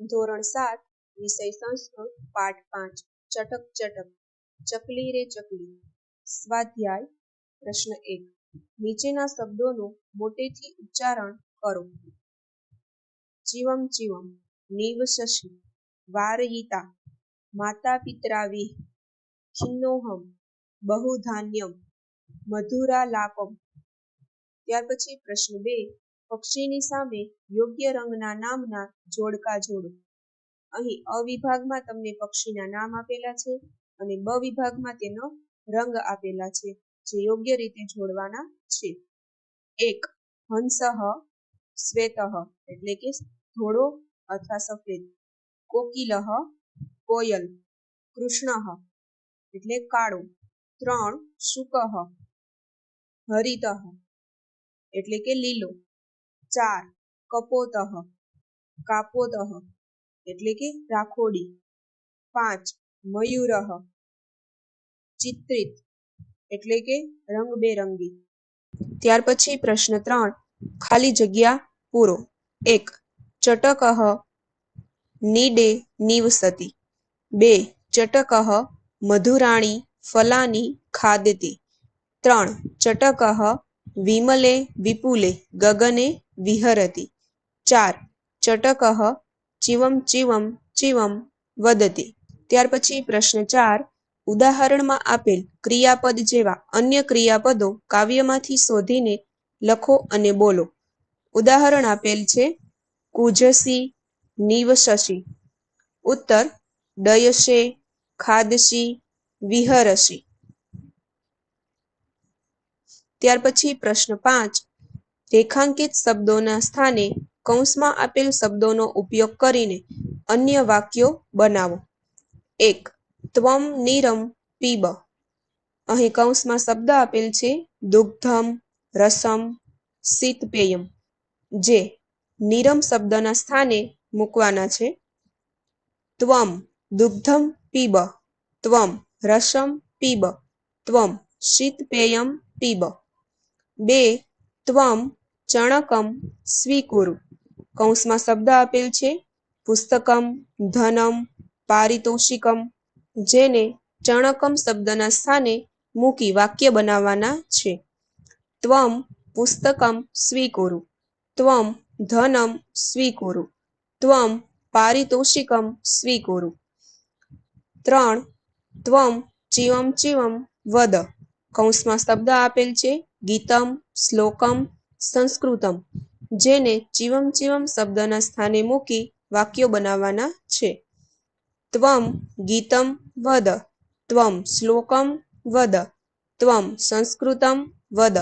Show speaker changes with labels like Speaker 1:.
Speaker 1: ધોરણ સાત, વિષય સંસ્કૃત, પાઠ પાંચ, ચટક ચટક, ચકલી રે ચકલી, સ્વાધ્યાય, પ્રશ્ન એક, નીચેના શબ્દોનું મોટેથી ઉચ્ચારણ કરો. ચિવમ ચિવમ, નીવ શશી વારયિતા માતા પિતરાવી ખિન્નોહમ, બહુધાન્યમ, મધુરાલાપમ. ત્યાર પછી પ્રશ્ન બે પક્ષીની સામે યોગ્ય રંગના નામના જોડકા જોડો. અહીં અ વિભાગમાં તમને પક્ષીના નામ આપેલા છે અને બ વિભાગમાં તેનો રંગ આપેલા છે, જે યોગ્ય રીતે જોડવાના છે. એક હંસઃ શ્વેતઃ એટલે કે ધોળો અથવા સફેદ. કોકિલઃ કોયલ. કૃષ્ણઃ એટલે કાળો. ત્રણ શુકઃ હરિતઃ એટલે કે લીલો. ચાર, કપોતઃ, કાપોતઃ, એટલે કે રાખોડી. પાંચ, મયુરઃ, ચિત્રિત, એટલે કે રંગબેરંગી. ત્યાર પછી પ્રશ્ન ત્રણ, ખાલી જગ્યા પૂરો. એક ચટકહ નીડે નિવસતી બે ચટકહ મધુરાણી ફલાની ખાદતિ ત્રણ, ચટકઃ વિમલે, વિપુલે, ગગને વિહરતી. ચાર, ચટકઃ, ચિવમ ચિવમ ચિવમ, વદતિ. ત્યાર પછી પ્રશ્ન ચાર, ઉદાહરણમાં આપેલ ક્રિયાપદ જેવા અન્ય ક્રિયાપદો કાવ્યમાંથી શોધીને લખો અને બોલો. ઉદાહરણ આપેલ છે, કુજસી નિવસશી ઉત્તર, દયશે ખાદશી વિહરશી ત્યાર પછી પ્રશ્ન પાંચ. રેખાંકિત શબ્દોના સ્થાને કૌંસમાં આપેલ શબ્દોનો ઉપયોગ કરીને અન્ય વાક્યો બનાવો. એક, ત્વમ, નીરમ, પીબ. અહીં કૌંસમાં શબ્દ આપેલ છે દુગ્ધમ, રસમ, શીતપેયમ. જે નીરમ શબ્દના સ્થાને મૂકવાના છે. ત્વમ, દુગ્ધમ, પીબ. ત્વમ, રસમ, પીબ. ત્વમ, શીતપેયમ, પીબ. બે ત્વમ ચણકમ સ્વીકુરુ. કૌંસમાં શબ્દ આપેલ છે, પુસ્તકમ, ધનમ, પારિતોષિકમ, જેને ચણકમ શબ્દના સ્થાને મૂકી વાક્ય બનાવવાના છે. ત્વમ પુસ્તકમ સ્વીકુરુ. ત્વમ ધનમ સ્વીકુરુ. ત્વમ પારિતોષિકમ સ્વીકુરુ. ત્રણ ત્વમ ચિવમ ચિવમ વદ. કૌંસમાં શબ્દ આપેલ છે ગીતમ, શ્લોકમ, સંસ્કૃતમ, જેને ચિવમ ચિવમ શબ્દના સ્થાને મૂકી વાક્યો બનાવવાના છે. ત્વમ ગીતમ વદ, ત્વમ શ્લોકમ વદ, ત્વમ સંસ્કૃતમ વદ.